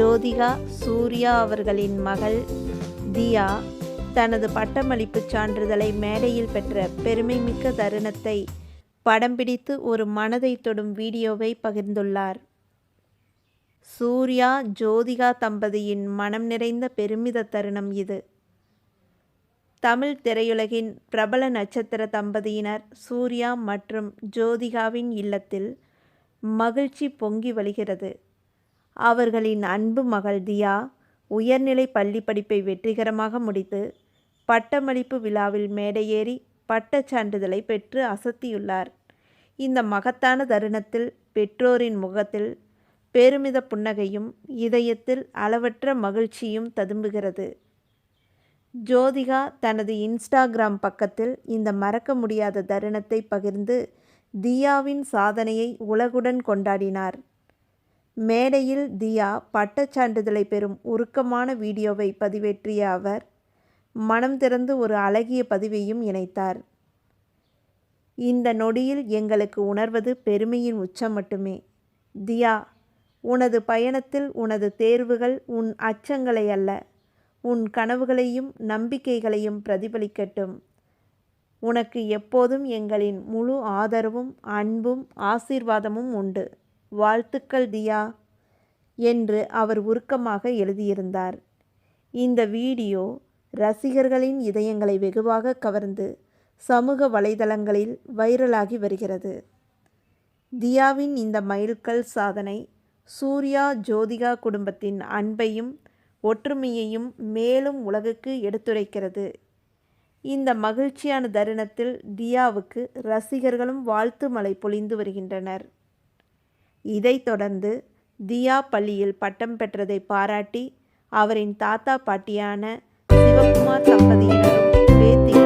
ஜோதிகா சூர்யா அவர்களின் மகள் தியா தனது பட்டமளிப்புச் சான்றிதழை மேடையில் பெற்ற பெருமைமிக்க தருணத்தை படம் பிடித்து ஒரு மனதை தொடும் வீடியோவை பகிர்ந்துள்ளார். சூர்யா ஜோதிகா தம்பதியின் மனம் நிறைந்த பெருமித தருணம் இது. தமிழ் திரையுலகின் பிரபல நட்சத்திர தம்பதியினர் சூர்யா மற்றும் ஜோதிகாவின் இல்லத்தில் மகிழ்ச்சி பொங்கி வழிகிறது. அவர்களின் அன்பு மகள் தியா உயர்நிலை பள்ளி படிப்பை வெற்றிகரமாக முடித்து பட்டமளிப்பு விழாவில் மேடையேறி பட்டச் சான்றிதழை பெற்று அசத்தியுள்ளார். இந்த மகத்தான தருணத்தில் பெற்றோரின் முகத்தில் பெருமித புன்னகையும் இதயத்தில் அளவற்ற மகிழ்ச்சியும் ததும்புகிறது. ஜோதிகா தனது இன்ஸ்டாகிராம் பக்கத்தில் இந்த மறக்க முடியாத தருணத்தை பகிர்ந்து தியாவின் சாதனையை உலகுடன் கொண்டாடினார். மேடையில் தியா பட்டச் சான்றிதழை பெறும் உருக்கமான வீடியோவை பதிவேற்றிய அவர் மனம் திறந்து ஒரு அழகிய பதிவையும் இணைத்தார். இந்த நொடியில் எங்களுக்கு உணர்வது பெருமையின் உச்சம் மட்டுமே. தியா உனது பயணத்தில் உனது தேர்வுகள் உன் அச்சங்களை அல்ல உன் கனவுகளையும் நம்பிக்கைகளையும் பிரதிபலிக்கட்டும். உனக்கு எப்போதும் எங்களின் முழு ஆதரவும் அன்பும் ஆசீர்வாதமும் உண்டு. வாழ்த்துக்கள் தியா என்று அவர் உருக்கமாக எழுதியிருந்தார். இந்த வீடியோ ரசிகர்களின் இதயங்களை வெகுவாக கவர்ந்து சமூக வலைதளங்களில் வைரலாகி வருகிறது. தியாவின் இந்த மைல்கல் சாதனை சூர்யா ஜோதிகா குடும்பத்தின் அன்பையும் ஒற்றுமையையும் மேலும் உலகுக்கு எடுத்துரைக்கிறது. இந்த மகிழ்ச்சியான தருணத்தில் தியாவுக்கு ரசிகர்களும் வாழ்த்து மலை பொழிந்து வருகின்றனர். இதைத் தொடர்ந்து தியா பள்ளியில் பட்டம் பெற்றதை பாராட்டி அவரின் தாத்தா பாட்டியான சிவகுமார் தம்பதியினரும் பேத்தி